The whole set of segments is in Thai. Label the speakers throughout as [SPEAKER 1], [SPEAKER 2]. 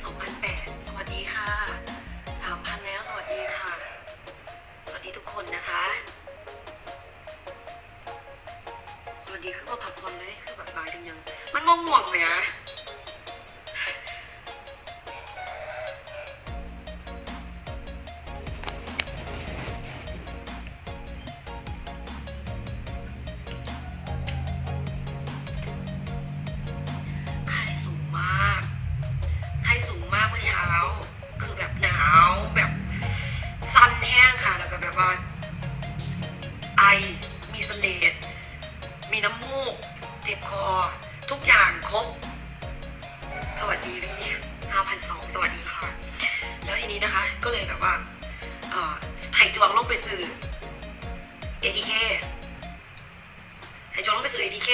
[SPEAKER 1] 2,008 สวัสดีค่ะ 3,000 แล้วสวัสดีค่ะ สวัสดีทุกคนนะคะ สวัสดีคือว่าพักผ่อนไหมคือแบบบายจังยัง มันง่วงๆเลยนะ ไอ มีเสเลดมีน้ำมูก เจ็บคอ ทุกอย่างครบ สวัสดีพี่พี่ห้าพันสองสวัสดีค่ะ แล้วทีนี้นะคะ ก็เลยแบบว่าไห่จวงลงไปซื้อเอทีเคไห่จวงลงไปซื้อเอทีเค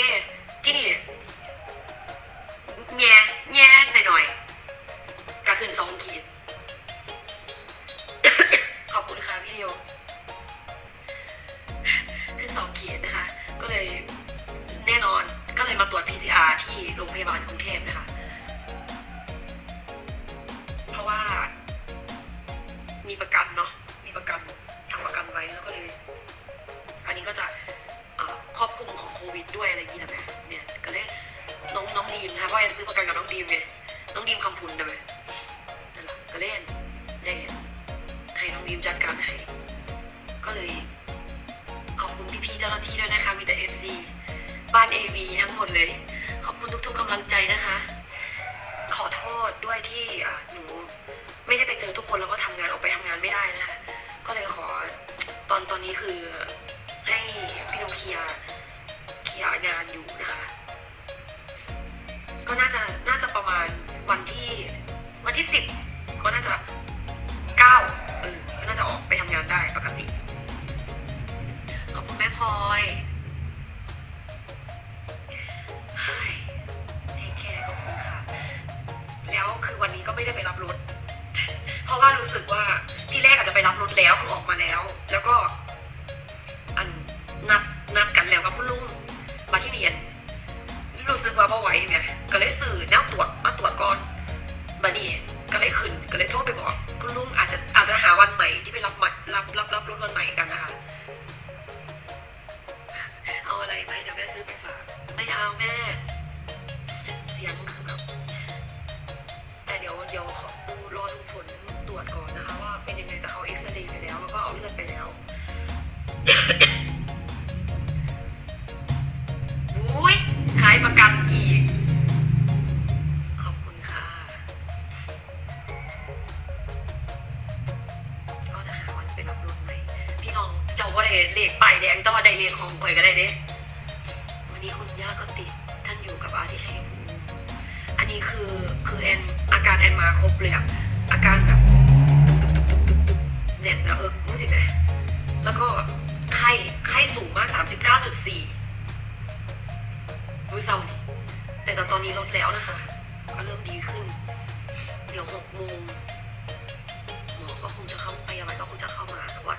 [SPEAKER 1] โรงพยาบาลกรุงเทพนะคะเพราะว่า มีประกันเนาะมีประกันทำประกันไว้แล้วก็เลย อันนี้ก็จะครอบคลุมของโควิดด้วยอะไรอย่างนี้นะแม่เนี่ยก็เลยน้องน้องดีมนะเพราะยังซื้อประกันกับน้องดีมไงน้องดีมคำพุนนะเว้ยนั่นแหละก็เล่นได้ให้น้องดีมจัดการให้ก็เลยขอบคุณพี่ๆเจ้าหน้าที่ด้วยนะคะมีแต่ FC บ้าน AB ทั้งหมดเลย ขอบคุณทุกๆกำลังใจนะคะ ขอโทษด้วยที่หนูไม่ได้ไปเจอทุกคนแล้วก็ทำงานออกไปทำงานไม่ได้นะคะ ก็เลยขอตอนตอนนี้คือให้พี่นุเคลียเคลียงานอยู่นะคะ ก็น่าจะน่าจะประมาณวันที่วันที่สิบก็น่าจะเก้าเออก็น่าจะออกไปทำงานได้ปกติ ขอบคุณแม่พลอย แล้วคือวันนี้ก็ไม่ได้ไปรับรถ เพราะว่ารู้สึกว่าที่แรกอาจจะไปรับรถแล้วคือออกมาแล้ว แล้วก็ อันนัดนัดกันแล้วกับคุณลุงมาที่เรียนรู้สึกว่าบ่ไหวไงก็เลยสื่อแนวตรวจมาตรวจก่อนมานี่ก็เลยขึ้นก็เลยโทรไปบอกคุณลุงอาจจะอาจจะหาวันใหม่ที่ไปรับรับรับรับรถวันใหม่กันนะคะเอาอะไรไหมเดี๋ยวแม่ซื้อไปฝากไม่เอาแม่ อุ้ยขายประกันอีก ขอบคุณค่ะ ก็จะหาวันไปรับรถใหม่พี่น้องเจ้าว่าได้เลขป้ายแดงแต่ว่าได้เลขของข่อยก็ได้เด้วันนี้คุณย่าก็ติด ท่านอยู่กับอาที่ชัยภูมิอันนี้คือคือแอนอาการแอนมาครบเลยอะอาการแบบตึบตึบตึบตึบตึบแน่นนะเออรู้สิไหมแล้วก็ ไข้ไข้สูงมาก 39.4รู้เศร้านี่แต่ตอนนี้ลดแล้วนะคะ ก็เริ่มดีขึ้น เดี๋ยวหกโมงหมอก็คงจะเข้าพยาบาลก็คงจะเข้ามาวัด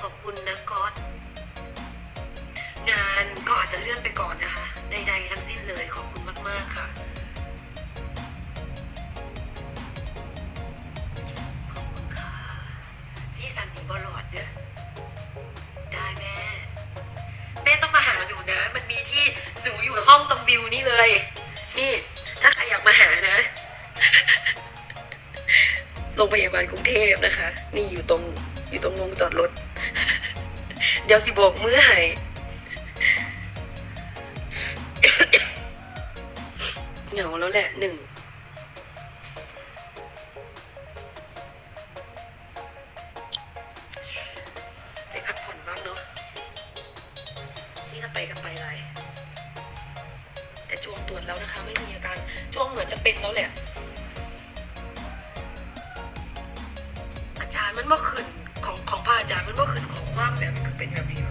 [SPEAKER 1] ขอบคุณนะก๊อตงานก็อาจจะเลื่อนไปก่อนนะคะ ใดๆทั้งสิ้นเลยขอบคุณมากๆค่ะ นะ มันมีที่หนูอยู่ห้องตรงวิวนี่เลย นี่ ถ้าใครอยากมาหานะโรงพยาบาลกรุงเทพนะคะ นี่อยู่ตรงอยู่ตรงลงจอดรถ เดี๋ยวสิบอกมือให้เหงาแล้วแหละหนึ่ง ถ้าไปก็ไปไรแต่ช่วงตรวจแล้วนะคะ ไม่มีอาการช่วงเหมือนจะเป็นแล้วแหละ อาจารย์มันว่าขึ้นของของพระอาจารย์มันว่าขึ้นของความแบบคือเป็นแบบนี้